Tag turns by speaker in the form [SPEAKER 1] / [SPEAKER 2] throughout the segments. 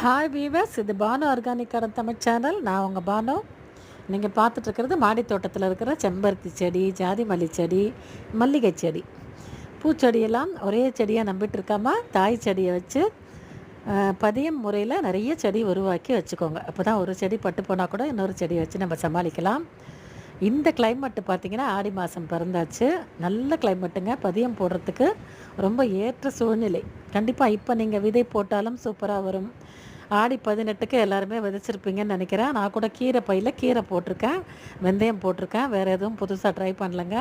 [SPEAKER 1] Hi viewers இது Banu organic கடன் Tamil channel நான் உங்கள் பானு. நீங்கள் பார்த்துட்ருக்கிறது மாடி தோட்டத்தில் இருக்கிற செம்பருத்தி செடி ஜாதி மல்லி செடி மல்லிகை செடி. பூச்செடியெல்லாம் ஒரே செடியாக நம்பிட்டு இருக்காம தாய் செடியை வச்சு பதியம் முறையில் நிறைய செடி உருவாக்கி வச்சுக்கோங்க. அப்போ தான் ஒரு செடி பட்டு போனால் கூட இன்னொரு செடியை வச்சு நம்ம சமாளிக்கலாம். இந்த கிளைமேட்டு பார்த்தீங்கன்னா ஆடி மாதம் பிறந்தாச்சு. நல்ல கிளைமேட்டுங்க பதியம் போடுறதுக்கு ரொம்ப ஏற்ற சூழ்நிலை. கண்டிப்பாக இப்போ நீங்கள் விதை போட்டாலும் சூப்பராக வரும். ஆடி பதினெட்டுக்கு எல்லாருமே விதைச்சிருப்பீங்கன்னு நினைக்கிறேன். நான் கூட கீரை பையில் கீரை போட்டிருக்கேன். வெந்தயம் போட்டிருக்கேன். வேறு எதுவும் புதுசாக ட்ரை பண்ணலங்க.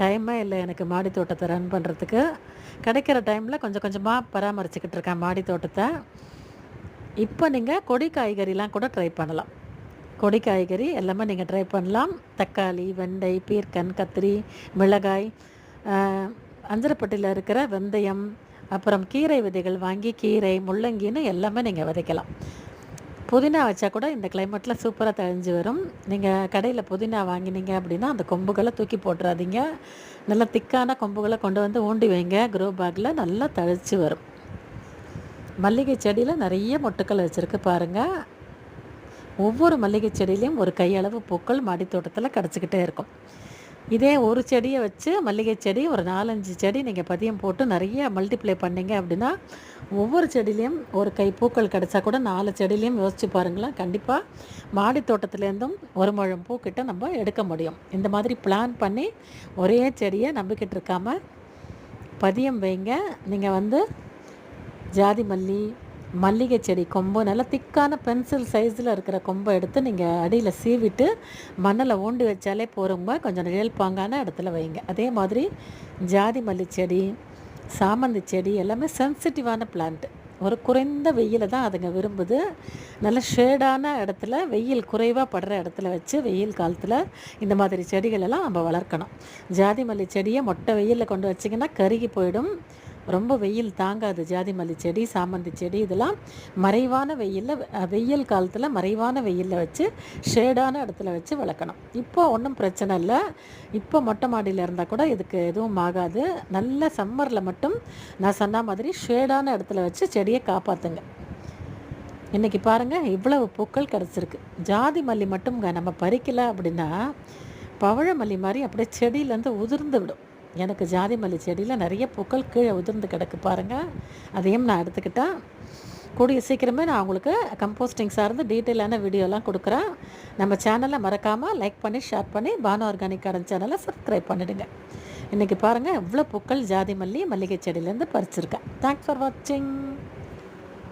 [SPEAKER 1] டைமே இல்லை எனக்கு மாடி தோட்டத்தை ரன் பண்ணுறதுக்கு கிடைக்கிற டைமில் கொஞ்சம் கொஞ்சமாக பராமரிச்சுக்கிட்டு இருக்கேன் மாடி தோட்டத்தை. இப்போ நீங்கள் கொடி காய்கறிலாம் கூட ட்ரை பண்ணலாம். கொடி காய்கறி எல்லாமே நீங்கள் ட்ரை பண்ணலாம். தக்காளி வெண்டை பீர்க்கன் கத்திரி மிளகாய் அஞ்சரப்பட்டியில் இருக்கிற வெந்தயம் அப்புறம் கீரை விதைகள் வாங்கி கீரை முள்ளங்கின்னு எல்லாமே நீங்கள் விதைக்கலாம். புதினா வச்சா கூட இந்த கிளைமேட்டில் சூப்பராக தழிஞ்சு வரும். நீங்கள் கடையில் புதினா வாங்கினீங்க அப்படின்னா அந்த கொம்புகளை தூக்கி போட்டுறாதீங்க. நல்லா திக்கான கொம்புகளை கொண்டு வந்து ஊண்டி வைங்க. க்ரோ பேக்கில் நல்லா தழிச்சு வரும். மல்லிகை செடியில் நிறைய மொட்டுக்கள் வச்சுருக்கு பாருங்கள் ஒவ்வொரு மல்லிகை செடியிலையும் ஒரு கையளவு பூக்கள் மாடி தோட்டத்தில் கிடச்சிக்கிட்டே இருக்கும். இதே ஒரு செடியை வச்சு மல்லிகை செடி ஒரு நாலஞ்சு செடி நீங்கள் பதியம் போட்டு நிறைய மல்டிப்ளை பண்ணீங்க அப்படின்னா ஒவ்வொரு செடியிலையும் ஒரு கை பூக்கள் கிடச்சா கூட நாலு செடியிலையும் யோசிச்சு பாருங்களேன். கண்டிப்பாக மாடி தோட்டத்துலேருந்தும் ஒரு முழம் பூக்கிட்ட நம்ம எடுக்க முடியும். இந்த மாதிரி பிளான் பண்ணி ஒரே செடியை நம்பிக்கிட்டு இருக்காமல் பதியம் வைங்க. நீங்கள் வந்து ஜாதி மல்லி மல்லிகை செடி கொம்பு நல்லா திக்கான பென்சில் சைஸில் இருக்கிற கொம்பை எடுத்து நீங்கள் அடியில் சீவிட்டு மண்ணில் ஊண்டி வச்சாலே போகிறவங்க கொஞ்சம் நிழல் பாங்கான இடத்துல வைங்க. அதே மாதிரி ஜாதி மல்லி செடி சாமந்தி செடி எல்லாமே சென்சிட்டிவான பிளான்ட் ஒரு குறைந்த வெயிலை தான் அதுங்க விரும்புது. நல்ல ஷேடான இடத்துல வெயில் குறைவாக படுற இடத்துல வச்சு வெயில் காலத்தில் இந்த மாதிரி செடிகளெல்லாம் நம்ம வளர்க்கணும். ஜாதி மல்லி செடியை மொட்டை வெயிலில் கொண்டு வச்சிங்கன்னா கருகி போயிடும். ரொம்ப வெயில் தாங்காது. ஜாதி மல்லி செடி சாமந்தி செடி இதெல்லாம் மறைவான வெயிலில் வெயில் காலத்தில் மறைவான வெயிலில் வச்சு ஷேடான இடத்துல வச்சு வளர்க்கணும். இப்போ ஒன்றும் பிரச்சனை இல்லை. இப்போ மொட்டை மாடியில் இருந்தால் கூட இதுக்கு எதுவும் ஆகாது. நல்ல சம்மரில் மட்டும் நான் சொன்ன மாதிரி ஷேடான இடத்துல வச்சு செடியை காப்பாற்றுங்க இன்றைக்கி பாருங்கள் இவ்வளவு பூக்கள் கிடச்சிருக்கு. ஜாதி மல்லி மட்டும் நம்ம பறிக்கலை அப்படின்னா பவழ மல்லி மாதிரி அப்படியே செடியிலேருந்து உதிர்ந்து விடும். எனக்கு ஜாதி மல்லி செடியில் நிறைய பூக்கள் கீழே உதிர்ந்து கிடக்கு பாருங்கள் அதையும் நான் எடுத்துக்கிட்டேன் கூடிய சீக்கிரமே நான் உங்களுக்கு கம்போஸ்டிங் சார்ந்து டீட்டெயிலான வீடியோலாம் கொடுக்குறேன். நம்ம சேனலை மறக்காமல் லைக் பண்ணி ஷேர் பண்ணி பானு ஆர்கானிக் கார்டன் சேனலை சப்ஸ்கிரைப் பண்ணிவிடுங்க இன்றைக்கி பாருங்கள் எவ்வளோ பூக்கள் ஜாதி மல்லி மல்லிகை செடியிலேருந்து பறிச்சிருக்கேன். தேங்க்ஸ் ஃபார் வாட்சிங்